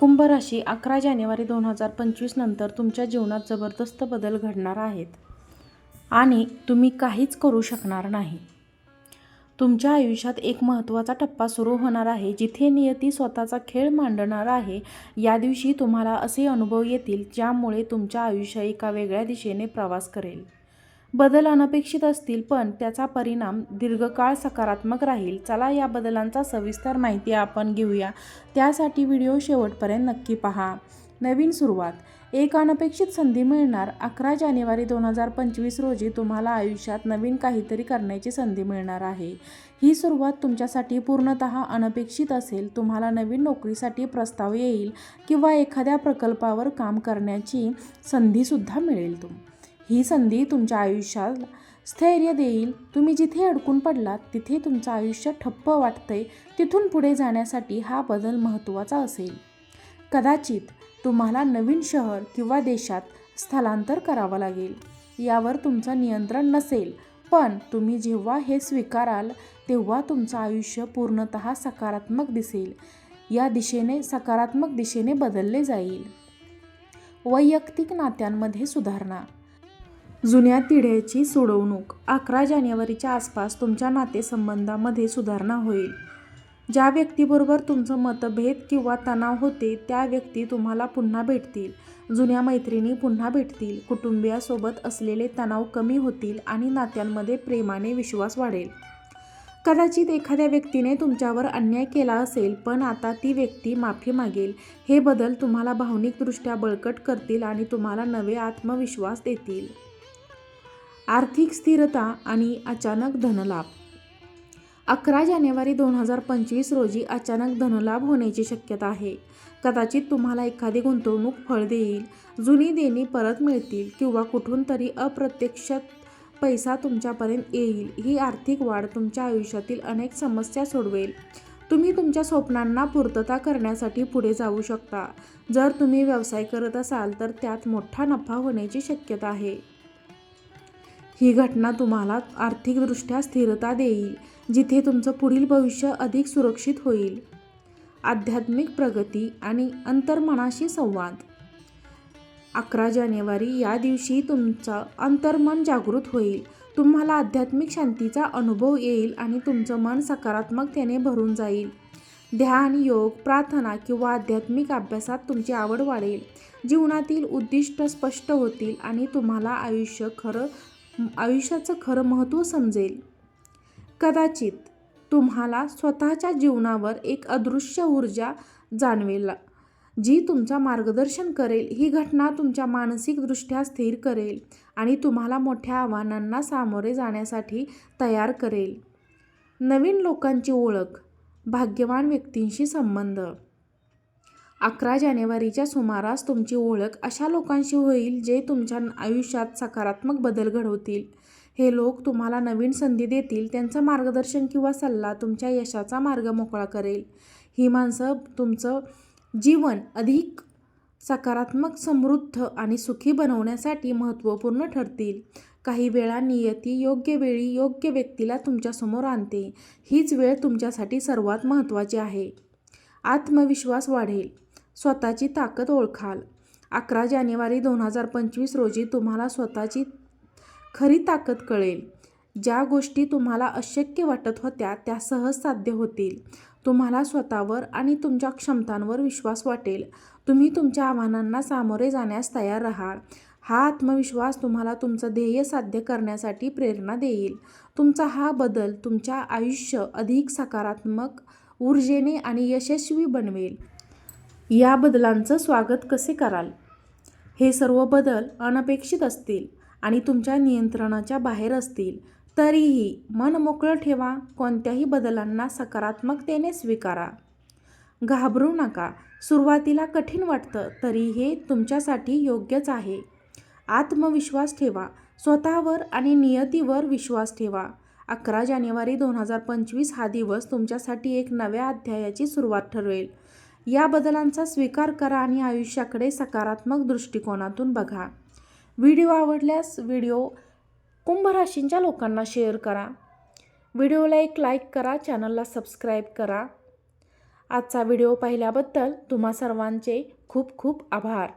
कुंभ राशी अकरा जानेवारी दोन हजार पंचवीस नंतर तुमच्या जीवनात जबरदस्त बदल घडणार आहेत. आणि तुम्ही काहीच करू शकणार नाही. तुमच्या आयुष्यात एक महत्त्वाचा टप्पा सुरू होणार आहे जिथे नियती स्वतःचा खेळ मांडणार आहे. या दिवशी तुम्हाला असे अनुभव येतील ज्यामुळे तुमच्या आयुष्य एका वेगळ्या दिशेने प्रवास करेल. बदल अनपेक्षित असतील पण त्याचा परिणाम दीर्घकाळ सकारात्मक राहील. चला या बदलांचा सविस्तर माहिती आपण घेऊया. त्यासाठी व्हिडिओ शेवटपर्यंत नक्की पहा. नवीन सुरुवात. एक अनपेक्षित संधी मिळणार. अकरा जानेवारी दोन हजार पंचवीस रोजी तुम्हाला आयुष्यात नवीन काहीतरी करण्याची संधी मिळणार आहे. ही सुरुवात तुमच्यासाठी पूर्णतः अनपेक्षित असेल. तुम्हाला नवीन नोकरीसाठी प्रस्ताव येईल किंवा एखाद्या प्रकल्पावर काम करण्याची संधीसुद्धा मिळेल तुम ही संधी तुमच्या आयुष्यात स्थैर्य देईल. तुम्ही जिथे अडकून पडलात तिथे तुमचं आयुष्य ठप्प वाटतंय. तिथून पुढे जाण्यासाठी हा बदल महत्त्वाचा असेल. कदाचित तुम्हाला नवीन शहर किंवा देशात स्थलांतर करावं लागेल. यावर तुमचं नियंत्रण नसेल. पण तुम्ही जेव्हा हे स्वीकाराल तेव्हा तुमचं आयुष्य पूर्णतः सकारात्मक दिसेल. या दिशेने सकारात्मक दिशेने बदलले जाईल. वैयक्तिक नात्यांमध्ये सुधारणा. जुन्या तिढ्याची सोडवणूक अकरा जानेवारीच्या आसपास तुमच्या नातेसंबंधामध्ये सुधारणा होईल. ज्या व्यक्तीबरोबर तुमचं मतभेद किंवा तणाव होते त्या व्यक्ती तुम्हाला पुन्हा भेटतील. जुन्या मैत्रिणी पुन्हा भेटतील. कुटुंबियासोबत असलेले तणाव कमी होतील आणि नात्यांमध्ये प्रेमाने विश्वास वाढेल. कदाचित एखाद्या व्यक्तीने तुमच्यावर अन्याय केला असेल पण आता ती व्यक्ती माफी मागेल. हे बदल तुम्हाला भावनिकदृष्ट्या बळकट करतील आणि तुम्हाला नवे आत्मविश्वास देतील. आर्थिक स्थिरता आणि अचानक धनलाभ. अकरा जानेवारी दोन हजार पंचवीस रोजी अचानक धनलाभ होण्याची शक्यता आहे. कदाचित तुम्हाला एखादी गुंतवणूक फळ देईल जुनी देणी परत मिळतील किंवा कुठून तरी अप्रत्यक्ष पैसा तुमच्यापर्यंत येईल. ही आर्थिक वाढ तुमच्या आयुष्यातील अनेक समस्या सोडवेल. तुम्ही तुमच्या स्वप्नांना पूर्तता करण्यासाठी पुढे जाऊ शकता. जर तुम्ही व्यवसाय करत असाल तर त्यात मोठा नफा होण्याची शक्यता आहे. ही घटना तुम्हाला आर्थिकदृष्ट्या स्थिरता देईल जिथे तुमचं पुढील भविष्य अधिक सुरक्षित होईल. आध्यात्मिक प्रगती आणि अंतर्मनाशी संवाद. अकरा जानेवारी या दिवशी तुमचं अंतर्मन जागृत होईल. तुम्हाला आध्यात्मिक शांतीचा अनुभव येईल आणि तुमचं मन सकारात्मकतेने भरून जाईल. ध्यान योग प्रार्थना किंवा आध्यात्मिक अभ्यासात तुमची आवड वाढेल. जीवनातील उद्दिष्ट स्पष्ट होतील आणि तुम्हाला आयुष्य खरं आयुष्याचं खरं महत्त्व समजेल. कदाचित तुम्हाला स्वतःच्या जीवनावर एक अदृश्य ऊर्जा जाणवेल जी तुमचा मार्गदर्शन करेल. ही घटना तुमच्या मानसिकदृष्ट्या स्थिर करेल आणि तुम्हाला मोठ्या आव्हानांना सामोरे जाण्यासाठी तयार करेल. नवीन लोकांची ओळख भाग्यवान व्यक्तींशी संबंध. अकरा जानेवारीच्या सुमारास तुमची ओळख अशा लोकांशी होईल जे तुमच्या आयुष्यात सकारात्मक बदल घडवतील. हे लोक तुम्हाला नवीन संधी देतील त्यांचं मार्गदर्शन किंवा सल्ला तुमच्या यशाचा मार्ग मोकळा करेल. ही माणसं तुमचं जीवन अधिक सकारात्मक समृद्ध आणि सुखी बनवण्यासाठी महत्त्वपूर्ण ठरतील. काही वेळा नियती योग्य वेळी योग्य व्यक्तीला तुमच्यासमोर आणते. हीच वेळ तुमच्यासाठी सर्वात महत्त्वाची आहे. आत्मविश्वास वाढेल. स्वतःची ताकद ओळखाल. अकरा जानेवारी दोन हजार पंचवीस रोजी तुम्हाला स्वतःची खरी ताकद कळेल. ज्या गोष्टी तुम्हाला अशक्य वाटत होत्या त्या सहज साध्य होतील. तुम्हाला स्वतःवर आणि तुमच्या क्षमतांवर विश्वास वाटेल. तुम्ही तुमच्या आव्हानांना सामोरे जाण्यास तयार राहाल. हा आत्मविश्वास तुम्हाला तुमचं ध्येय साध्य करण्यासाठी प्रेरणा देईल. तुमचा हा बदल तुमच्या आयुष्य अधिक सकारात्मक ऊर्जेने आणि यशस्वी बनवेल. या बदलांचं स्वागत कसे कराल? हे सर्व बदल अनपेक्षित असतील आणि तुमच्या नियंत्रणाच्या बाहेर असतील तरीही मन मोकळं ठेवा कोणत्याही बदलांना सकारात्मकतेने स्वीकारा. घाबरू नका सुरुवातीला कठीण वाटतं तरी हे तुमच्यासाठी योग्यच आहे. आत्मविश्वास ठेवा स्वतःवर आणि नियतीवर विश्वास ठेवा. अकरा जानेवारी दोन हजार पंचवीस हा दिवस तुमच्यासाठी एक नव्या अध्यायाची सुरुवात ठरवेल या बदलांचा स्वीकार करा आणि आयुष्याकडे सकारात्मक दृष्टिकोनातून बघा. व्हिडिओ आवडल्यास व्हिडिओ कुंभ राशींच्या लोकांना शेअर करा. व्हिडिओला एक लाईक करा चॅनलला सबस्क्राईब करा. आजचा व्हिडिओ पाहिल्याबद्दल तुम्हा सर्वांचे खूप खूप आभार.